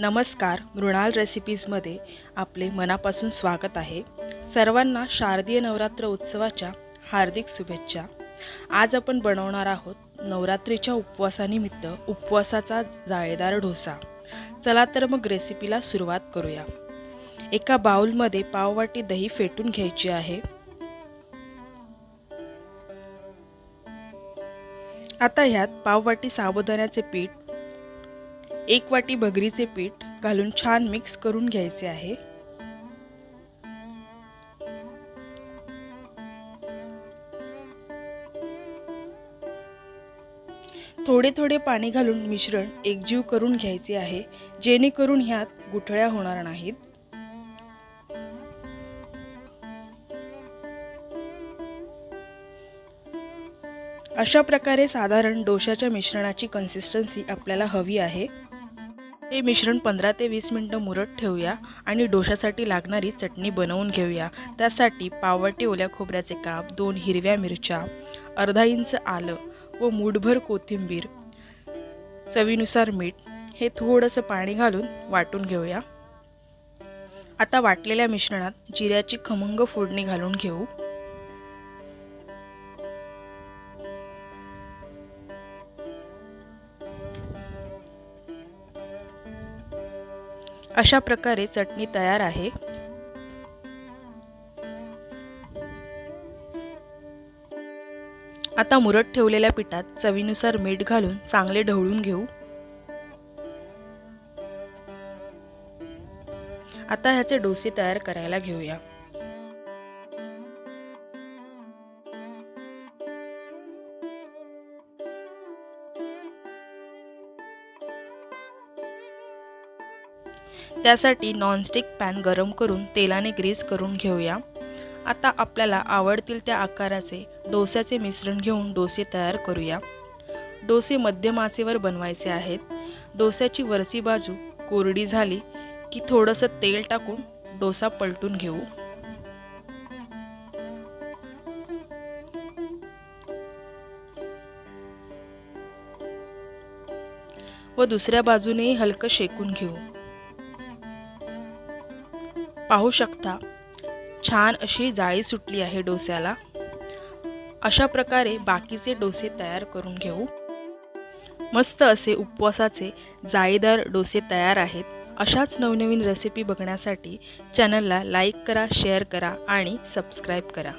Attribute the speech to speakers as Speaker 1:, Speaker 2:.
Speaker 1: नमस्कार मृणाल रेसिपीजमध्ये आपले मनापासून स्वागत आहे. सर्वांना शारदीय नवरात्र उत्सवाच्या हार्दिक शुभेच्छा. आज आपण बनवणार आहोत नवरात्रीच्या उपवासानिमित्त उपवासाचा जाळेदार डोसा चला तर मग रेसिपीला सुरुवात करूया. एका बाउलमध्ये पाववाटी दही फेटून घ्यायची आहे. आता ह्यात पाववाटी साबुदाण्याचे पीठ एक वाटी भगरीचे पीठ घालून छान मिक्स करून घ्यायचे आहे. थोडे थोडे पाणी घालून मिश्रण एकजीव करून घ्यायचे आहे जेणेकरून ह्यात गुठळ्या होणार नाहीत. अशा प्रकारे साधारण डोशाच्या मिश्रणाची कन्सिस्टन्सी आपल्याला हवी आहे. हे मिश्रण पंधरा ते वीस मिनटं मुरत ठेवूया आणि डोशासाठी लागणारी चटणी बनवून घेऊया. त्यासाठी पावटी ओल्या खोबऱ्याचे काप दोन हिरव्या मिरच्या अर्धा इंच आलं व मूठभर कोथिंबीर चवीनुसार मीठ हे थोडंसं पाणी घालून वाटून घेऊया. आता वाटलेल्या मिश्रणात जिऱ्याची खमंग फोडणी घालून घेऊ. अशा प्रकारे चटणी तयार आहे. आता मुरत ठेवलेल्या पिठात चवीनुसार मीठ घालून चांगले ढवळून घेऊ. आता ह्याचे डोसे तयार करायला घेऊया. त्यासाठी नॉनस्टिक पॅन गरम करून तेलाने ग्रीस करून घेऊया. आता आपल्याला आवडतील त्या आकाराचे डोस्याचे मिश्रण घेऊन डोसे तयार करूया. डोसे मध्यम आचेवर बनवायचे आहेत. डोस्याची वरची बाजू कोरडी झाली की थोडंसं तेल टाकून डोसा पलटून घेऊ. व दुसऱ्या बाजूनेही हलकं शेकून घेऊ. पाहू शकता. छान अशी जाळी सुटली आहे डोस्याला. अशा प्रकारे बाकीचे डोसे तयार करून घेऊ. मस्त असे उपवासाचे जाळीदार डोसे तयार आहेत. अशाच नवनवीन रेसिपी बघण्यासाठी चॅनलला लाईक करा शेअर करा आणि सबस्क्राईब करा.